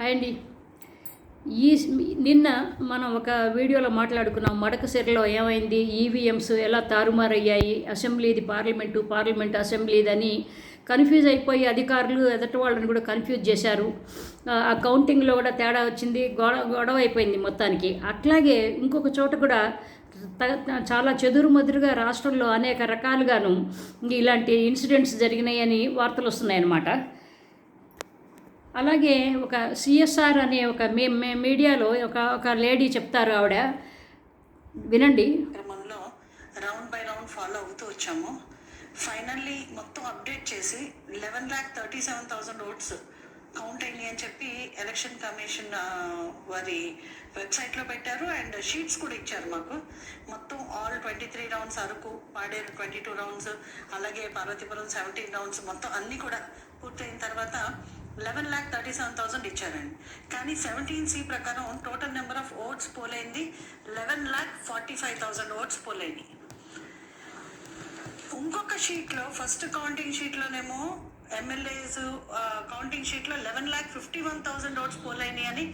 Hi అండి. ఈ నిన్న మనం ఒక వీడియోలో మాట్లాడుకున్నాం మడకసిరలో ఏమైంది ఈవీఎంస్ ఎలా తారుమారయ్యాయి అసెంబ్లీది పార్లమెంటు పార్లమెంట్ అసెంబ్లీది అని కన్ఫ్యూజ్ అయిపోయి అధికారులు ఎదటి వాళ్ళని కూడా కన్ఫ్యూజ్ చేశారు. ఆ- కౌంటింగ్లో కూడా తేడా వచ్చింది గొడవ గొడవ అయిపోయింది మొత్తానికి. అట్లాగే ఇంకొక చోట కూడా చాలా చెదురుమదురుగా రాష్ట్రంలో అనేక రకాలుగాను ఇలాంటి ఇన్సిడెంట్స్ జరిగినాయని వార్తలు వస్తున్నాయన్నమాట. అలాగే ఒక సిఎస్ఆర్ అనే ఒక మీ మీడియాలో ఒక ఒక లేడీ చెప్తారు ఆవిడ. వినండి. క్రమంలో రౌండ్ బై రౌండ్ ఫాలో అవుతూ వచ్చాము. ఫైనల్లీ మొత్తం అప్డేట్ చేసి eleven lakh thirty seven thousand votes count అయింది అని చెప్పి ఎలక్షన్ కమిషన్ వారి వెబ్సైట్లో పెట్టారు అండ్ షీట్స్ కూడా ఇచ్చారు మాకు. మొత్తం all twenty three rounds Araku Paderu twenty two rounds అలాగే పార్వతీపురం సెవెంటీన్ రౌండ్స్ మొత్తం అన్నీ కూడా పూర్తయిన తర్వాత eleven lakh thirty seven thousand ఇచ్చారండి. కానీ సెవెంటీన్ సి ప్రకారం total number of votes పోలైంది. Eleven lakh forty five thousand votes పోలైంది. ఇంకొక షీట్లో ఫస్ట్ కౌంటింగ్ షీట్లోనేమో ఎమ్మెల్యేస్ కౌంటింగ్ షీట్లో eleven lakh fifty one thousand votes పోలైనాయి అని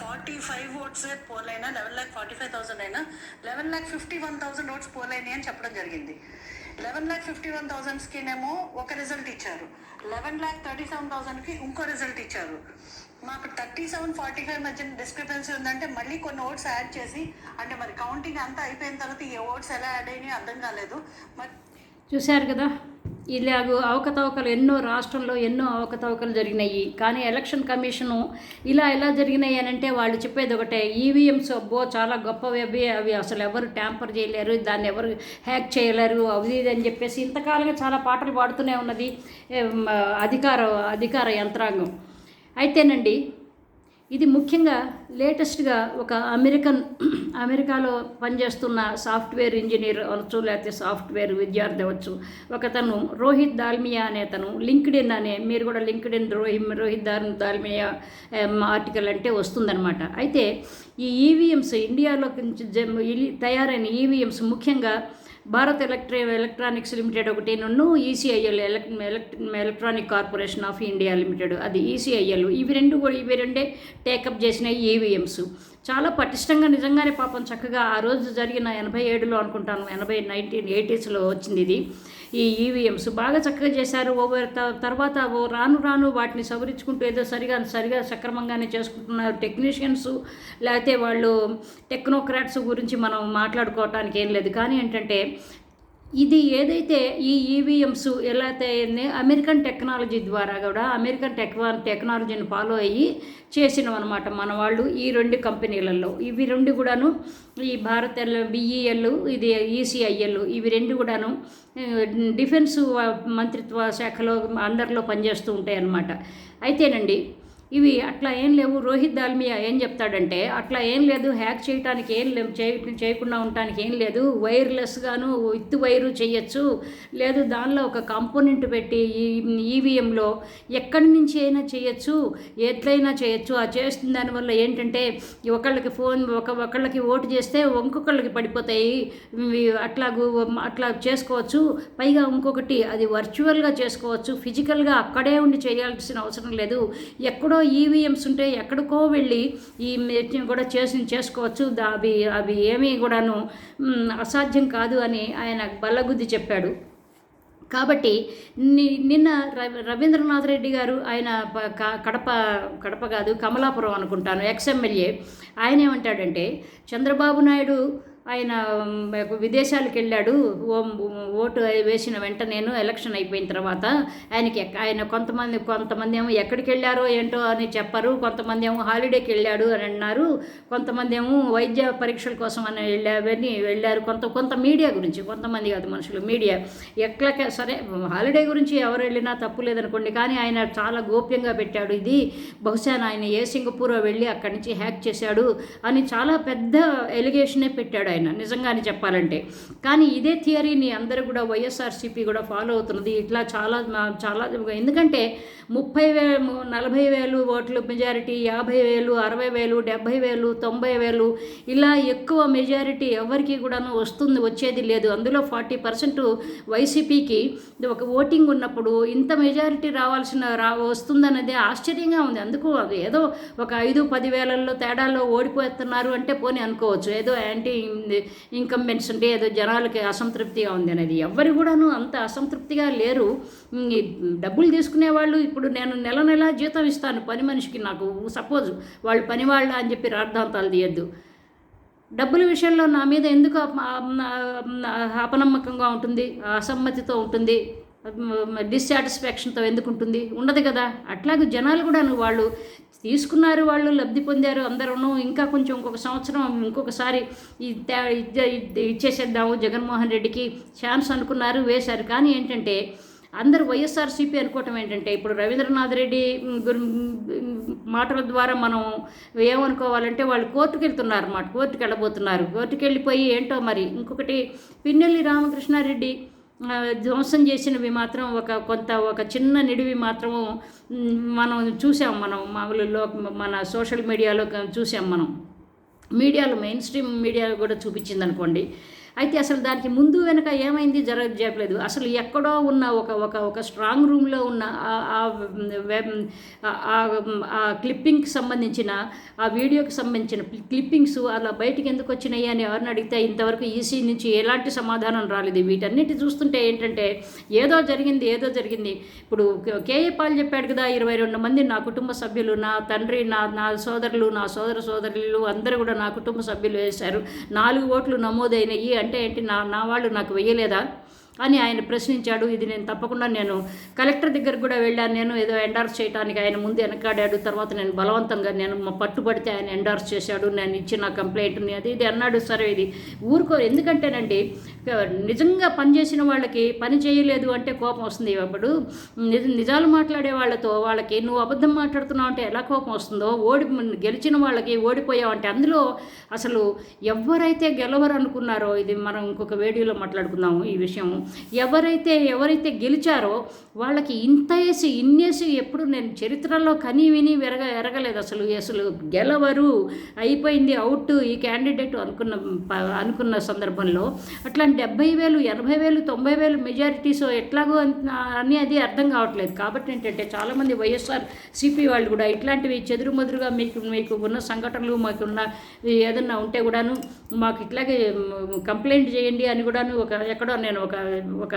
forty five votes పోలైనా eleven lakh forty five thousand అయినా eleven lakh fifty one thousand votes పోలైనాయి అని చెప్పడం జరిగింది. Eleven lakh fifty one థౌసండ్స్కినేమో ఒక రిజల్ట్ ఇచ్చారు. లెవెన్ ల్యాక్ థర్టీ సెవెన్ థౌసండ్కి ఇంకో రిజల్ట్ ఇచ్చారు. మాకు థర్టీ సెవెన్ ఫార్టీ ఫైవ్ మధ్య డిస్క్రిపెన్సీ ఉందంటే మళ్ళీ కొన్ని ఓట్స్ యాడ్ చేసి అంటే మరి కౌంటింగ్ అంతా అయిపోయిన తర్వాత ఈ ఓట్స్ ఎలా యాడ్ అయినాయి అర్థం కాలేదు. మరి చూశారు కదా? ఇలాగూ అవకతవకలు ఎన్నో రాష్ట్రంలో ఎన్నో అవకతవకలు జరిగినాయి. కానీ ఎలక్షన్ కమిషను ఇలా ఎలా జరిగినాయి అని అంటే వాళ్ళు చెప్పేది ఒకటే ఈవీఎంస్ అబ్బో చాలా గొప్పవి అవి అవి అసలు ఎవరు ట్యాంపర్ చేయలేరు దాన్ని ఎవరు హ్యాక్ చేయలేరు అవి అని చెప్పేసి ఇంతకాలంగా చాలా పాటలు పాడుతూనే ఉన్నది అధికార అధికార యంత్రాంగం. అయితేనండి ఇది ముఖ్యంగా లేటెస్ట్గా ఒక అమెరికన్ అమెరికాలో పనిచేస్తున్న సాఫ్ట్వేర్ ఇంజనీర్ అవచ్చు లేకపోతే సాఫ్ట్వేర్ విద్యార్థి అవచ్చు ఒకతను రోహిత్ దాల్మియా అనే అతను. లింక్డ్ఇన్ అనే మీరు కూడా లింక్డ్ఇన్ రోహిత్ రోహిత్ దాల్ దాల్మియా ఆర్టికల్ అంటే వస్తుందన్నమాట. అయితే ఈ ఈవీఎంస్ ఇండియాలో జమ్- తయారైన ఈవీఎంస్ ముఖ్యంగా భారత్ ఎలక్ట్రి ఎలక్ట్రానిక్స్ లిమిటెడ్ ఒకటి నన్ను ECIL ఎలక్ electronic corporation of India limited అది ఈసీఐఎల్. ఇవి రెండు కూడా ఇవి రెండే టేకప్ చేసిన ఈవీఎంస్ చాలా పటిష్టంగా నిజంగానే పాపం చక్కగా ఆ రోజు జరిగిన ఎనభై ఏడులో అనుకుంటాను ఎనభై నైన్టీన్ ఎయిటీస్లో వచ్చింది ఇది. ఈ ఈవీఎంస్ బాగా చక్కగా చేశారు. ఓవర్ తర్వాత ఓ రాను రాను వాటిని సవరించుకుంటూ ఏదో సరిగా సరిగా సక్రమంగానే చేసుకుంటున్నారు. టెక్నీషియన్స్ లేకపోతే వాళ్ళు టెక్నోక్రాట్స్ గురించి మనం మాట్లాడుకోవటానికి ఏం లేదు. కానీ ఏంటంటే ఇది ఏదైతే ఈ ఈవీఎంస్ ఎలా అయితే అమెరికన్ టెక్నాలజీ ద్వారా కూడా అమెరికన్ టెక్ టెక్నాలజీని ఫాలో అయ్యి చేసినాం అనమాట మన వాళ్ళు ఈ రెండు కంపెనీలలో. ఇవి రెండు కూడాను ఈ భారత్ బిఈఎల్ ఇది ఈసీఐఎల్ ఇవి రెండు కూడాను డిఫెన్స్ మంత్రిత్వ శాఖలో అండర్లో పనిచేస్తూ ఉంటాయి అన్నమాట అయితేనండి ఇవి అట్లా ఏం లేవు. రోహిత్ దాల్మియా ఏం చెప్తాడంటే అట్లా ఏం లేదు హ్యాక్ చేయడానికి ఏం లేవు చేయ చేయకుండా ఉండటానికి ఏం లేదు. వైర్లెస్గాను విత్ వైరు చేయొచ్చు లేదు దానిలో ఒక కాంపోనెంట్ పెట్టి ఈ ఈవీఎంలో ఎక్కడి నుంచి అయినా చేయొచ్చు ఎట్లయినా చేయొచ్చు ఆ చేస్తున్న దానివల్ల ఏంటంటే ఒకళ్ళకి ఫోన్ ఒక ఒకళ్ళకి ఓటు చేస్తే ఇంకొకళ్ళకి పడిపోతాయి. అట్లాగూ అట్లా చేసుకోవచ్చు. పైగా ఇంకొకటి అది వర్చువల్గా చేసుకోవచ్చు. ఫిజికల్గా అక్కడే ఉండి చేయాల్సిన అవసరం లేదు. ఎక్కడో ఈవీఎంస్ ఉంటే ఎక్కడికో వెళ్ళి ఈ కూడా చేసి చేసుకోవచ్చు. అవి అవి ఏమీ కూడాను అసాధ్యం కాదు అని ఆయన బల్లగుద్ది చెప్పాడు. కాబట్టి ని- నిన్న రవీంద్రనాథ్ రెడ్డి గారు ఆయన కడప కడప కాదు కమలాపురం అనుకుంటాను ఎక్స్ఎమ్మెల్యే ఆయన ఏమంటాడంటే చంద్రబాబు నాయుడు ఆయన విదేశాలకు వెళ్ళాడు ఓ- ఓటు వేసిన వెంట నేను ఎలక్షన్ అయిపోయిన తర్వాత ఆయనకి ఎక్క- ఆయన కొంతమంది కొంతమంది ఏమో ఎక్కడికి వెళ్ళారో ఏంటో అని చెప్పారు. కొంతమంది ఏమో హాలిడేకి వెళ్ళాడు అని అన్నారు. కొంతమంది ఏమో వైద్య పరీక్షల కోసం అని వెళ్ళావని వెళ్ళారు. కొంత కొంత మీడియా గురించి కొంతమంది కాదు మనుషులు మీడియా. ఎట్లా సరే హాలిడే గురించి ఎవరు వెళ్ళినా తప్పు లేదనుకోండి కానీ ఆయన చాలా గోప్యంగా పెట్టాడు ఇది. బహుశా ఆయన ఏ సింగపూర్ వెళ్ళి అక్కడి నుంచి హ్యాక్ చేశాడు అని చాలా పెద్ద ఎలిగేషనే పెట్టాడు ఆయన నిజంగానే చెప్పాలంటే. కానీ ఇదే థియరీని అందరూ కూడా వైఎస్ఆర్సీపీ కూడా ఫాలో అవుతున్నది. ఇట్లా చాలా చాలా ఎందుకంటే ముప్పై వేలు నలభై వేలు ఓట్లు మెజారిటీ యాభై వేలు అరవై వేలు డెబ్భై వేలు తొంభై వేలు ఇలా ఎక్కువ మెజారిటీ ఎవరికి కూడాను వస్తుంది వచ్చేది లేదు. అందులో ఫార్టీ పర్సెంట్ వైసీపీకి ఒక ఓటింగ్ ఉన్నప్పుడు ఇంత మెజారిటీ రావాల్సిన రా వస్తుందన్నది ఆశ్చర్యంగా ఉంది. అందుకు అది ఏదో ఒక ఐదు పది వేలల్లో తేడాలో ఓడిపోతున్నారు అంటే పోనీ అనుకోవచ్చు. ఏదో యాంటీ ఇన్కంబెన్స్ అంటే ఏదో జనాలకి అసంతృప్తిగా ఉంది అనేది ఎవరు కూడాను అంత అసంతృప్తిగా లేరు. డబ్బులు తీసుకునే వాళ్ళు ఇప్పుడు నేను నెల నెల జీతం ఇస్తాను. పని మనిషికి నాకు సపోజ్ వాళ్ళు పని వాళ్ళ అని చెప్పి రార్థాంతాలు తీయద్దు. డబ్బుల విషయంలో నా మీద ఎందుకు అపనమ్మకంగా ఉంటుంది? అసమ్మతితో ఉంటుంది? డిస్సాటిస్ఫాక్షన్తో ఎందుకు ఉంటుంది ఉండదు కదా. అట్లాగే జనాలు కూడా వాళ్ళు తీసుకున్నారు వాళ్ళు లబ్ధి పొందారు అందరూ ఇంకా కొంచెం ఇంకొక సంవత్సరం ఇంకొకసారి ఇచ్చేసేద్దాము. జగన్మోహన్ రెడ్డికి ఛాన్స్ అనుకున్నారు వేశారు. కానీ ఏంటంటే అందరూ వైఎస్ఆర్సీపీ అనుకోవటం ఏంటంటే ఇప్పుడు రవీంద్రనాథ్ రెడ్డి మాటల ద్వారా మనం ఏమనుకోవాలంటే వాళ్ళు కోర్టుకు వెళ్తున్నారు అన్నమాట కోర్టుకు వెళ్ళబోతున్నారు కోర్టుకు వెళ్ళిపోయి ఏంటో మరి? ఇంకొకటి పిన్నెల్లి రామకృష్ణారెడ్డి ధ్వంసం చేసినవి మాత్రం ఒక కొంత ఒక చిన్న నిడివి మాత్రము మనం చూసాం మనం మామూలులో మన సోషల్ మీడియాలో చూసాం మనం. మీడియాలో మెయిన్ స్ట్రీమ్ మీడియాలో కూడా చూపించింది అనుకోండి అయితే అసలు దానికి ముందు వెనక ఏమైంది జర చెప్పలేదు అసలు ఎక్కడో ఉన్న ఒక ఒక ఒక స్ట్రాంగ్ రూమ్లో ఉన్న ఆ- ఆ- ఆ క్లిప్పింగ్కి సంబంధించిన ఆ వీడియోకి సంబంధించిన క్లిప్పింగ్స్ అలా బయటికి ఎందుకు వచ్చినాయి అని ఎవరిని అడిగితే ఇంతవరకు ఈసీ నుంచి ఎలాంటి సమాధానం రాలేదు. వీటన్నిటి చూస్తుంటే ఏంటంటే ఏదో జరిగింది ఏదో జరిగింది. ఇప్పుడు కేఏ పాల్ చెప్పాడు కదా ఇరవై రెండు మంది నా కుటుంబ సభ్యులు నా తండ్రి నా నా సోదరులు నా సోదర సోదరులు అందరూ కూడా నా కుటుంబ సభ్యులు వేశారు. నాలుగు ఓట్లు నమోదైనవి అంటే ఏంటి నా నా వాళ్ళు నాకు వెయ్యలేదా? అని ఆయన ప్రశ్నించాడు. ఇది నేను తప్పకుండా నేను కలెక్టర్ దగ్గర కూడా వెళ్ళాను. నేను ఏదో ఎండార్స్ చేయడానికి ఆయన ముందు వెనకాడాడు. తర్వాత నేను బలవంతంగా నేను మా పట్టుబడితే ఆయన ఎండార్స్ చేశాడు. నేను ఇచ్చిన కంప్లైంట్ని అది ఇది అన్నాడు. సరే ఇది ఊరుకో ఎందుకంటేనండి నిజంగా పనిచేసిన వాళ్ళకి పని చేయలేదు అంటే కోపం వస్తుంది. అప్పుడు నిజ నిజాలు మాట్లాడే వాళ్ళతో వాళ్ళకి నువ్వు అబద్ధం మాట్లాడుతున్నావు అంటే ఎలా కోపం వస్తుందో ఓడి గెలిచిన వాళ్ళకి ఓడిపోయావు అంటే అందులో అసలు ఎవరైతే గెలవరు అనుకున్నారో ఇది మనం ఇంకొక వీడియోలో మాట్లాడుకుందాము ఈ విషయం. ఎవరైతే ఎవరైతే గెలిచారో వాళ్ళకి ఇంత వేసి ఇన్నేసి ఎప్పుడు నేను చరిత్రలో కని విని వెరగ ఎరగలేదు అసలు. అసలు గెలవరు అయిపోయింది అవుట్ ఈ క్యాండిడేట్ అనుకున్న అనుకున్న సందర్భంలో. అట్లాంటి డెబ్బై వేలు ఎనభై వేలు తొంభై వేలు మెజారిటీస్ ఎట్లాగో అని అది అర్థం కావట్లేదు. కాబట్టి ఏంటంటే చాలామంది వైఎస్ఆర్ సిపి వాళ్ళు కూడా ఇట్లాంటివి చెదురుమదురుగా మీకు మీకు ఉన్న సంఘటనలు మాకున్న ఏదన్నా ఉంటే కూడాను మాకు ఇట్లాగే కంప్లైంట్ చేయండి అని కూడాను ఒక ఎక్కడో నేను ఒక ఒక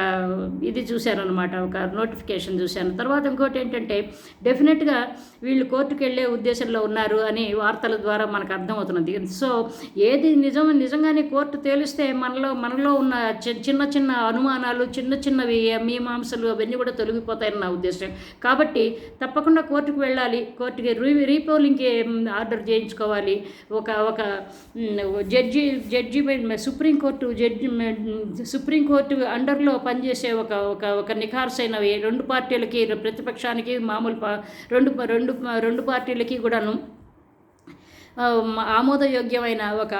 ఇది చూశాను అనమాట ఒక నోటిఫికేషన్ చూశాను. తర్వాత ఇంకోటి ఏంటంటే డెఫినెట్గా వీళ్ళు కోర్టుకు వెళ్ళే ఉద్దేశంలో ఉన్నారు అని వార్తల ద్వారా మనకు అర్థమవుతున్నది. సో ఏది నిజం నిజంగానే కోర్టు తేలిస్తే మనలో మనలో ఉన్న చిన్న చిన్న అనుమానాలు చిన్న చిన్నవి మీమాంసలు అవన్నీ కూడా తొలగిపోతాయని నా ఉద్దేశం. కాబట్టి తప్పకుండా కోర్టుకు వెళ్ళాలి. కోర్టుకి రీ రీపోలింగ్కి ఆర్డర్ చేయించుకోవాలి. ఒక ఒక judge judge supreme court judge supreme court అండర్లో పనిచేసే ఒక ఒక ఒక నిఖార్సైన రెండు పార్టీలకి ప్రతిపక్షానికి మామూలు రెండు రెండు రెండు పార్టీలకి కూడాను ఆమోదయోగ్యమైన ఒక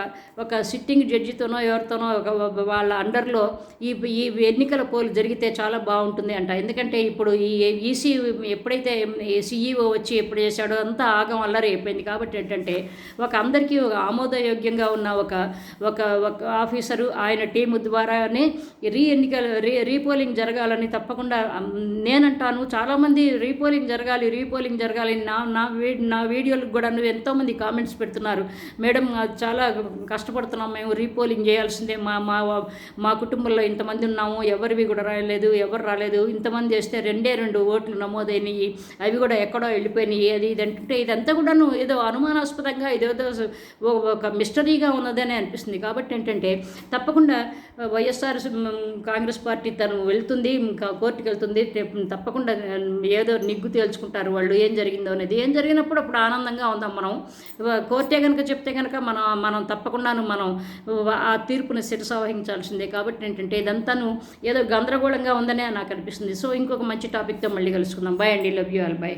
ఒక సిట్టింగ్ జడ్జితోనో ఎవరితోనో ఒక వాళ్ళ అండర్లో ఈ ఈ ఎన్నికల పోలు జరిగితే చాలా బాగుంటుంది అంట. ఎందుకంటే ఇప్పుడు ఈ ఈసీ ఎప్పుడైతే సిఈఓ వచ్చి ఎప్పుడు చేశాడో అంతా ఆగం అల్లరి అయిపోయింది. కాబట్టి ఏంటంటే ఒక అందరికీ ఒక ఆమోదయోగ్యంగా ఉన్న ఒక ఒక ఒక ఆఫీసరు ఆయన టీము ద్వారానే రీ ఎన్నికల రీ రీపోలింగ్ జరగాలని తప్పకుండా నేనంటాను. చాలామంది రీపోలింగ్ జరగాలి రీపోలింగ్ జరగాలి నా నా వీ నా వీడియోలకు కూడా నువ్వు ఎంతోమంది కామెంట్స్ పెడుతున్నారు. మేడం చాలా కష్టపడుతున్నాం. మేము రీపోలింగ్ చేయాల్సిందే. మా మా మా కుటుంబంలో ఇంతమంది ఉన్నాము. ఎవరివి కూడా రాలేదు ఎవరు రాలేదు. ఇంతమంది చేస్తే రెండే రెండు ఓట్లు నమోదైనవి అవి కూడా ఎక్కడో వెళ్ళిపోయినాయి. అది ఇది ఇదంతా కూడాను ఏదో అనుమానాస్పదంగా ఇదేదో ఒక మిస్టరీగా ఉన్నదని అనిపిస్తుంది. కాబట్టి ఏంటంటే తప్పకుండా వైఎస్ఆర్ కాంగ్రెస్ పార్టీ తను వెళ్తుంది ఇంకా కోర్టుకి వెళ్తుంది. తప్పకుండా ఏదో నిగ్గు తేల్చుకుంటారు వాళ్ళు. ఏం జరిగిందో అనేది. ఏం జరిగినప్పుడు అప్పుడు ఆనందంగా ఉందాం మనం. కోర్టే కనుక చెప్తే కనుక మనం మనం తప్పకుండాను మనం ఆ తీర్పుని శిరసావహించాల్సిందే కాబట్టి ఏంటంటే ఇదంతాను ఏదో గందరగోళంగా ఉందనే నాకు అనిపిస్తుంది. సో ఇంకొక మంచి టాపిక్తో మళ్ళీ కలుసుకుందాం. బాయ్ అండి. Love you all bye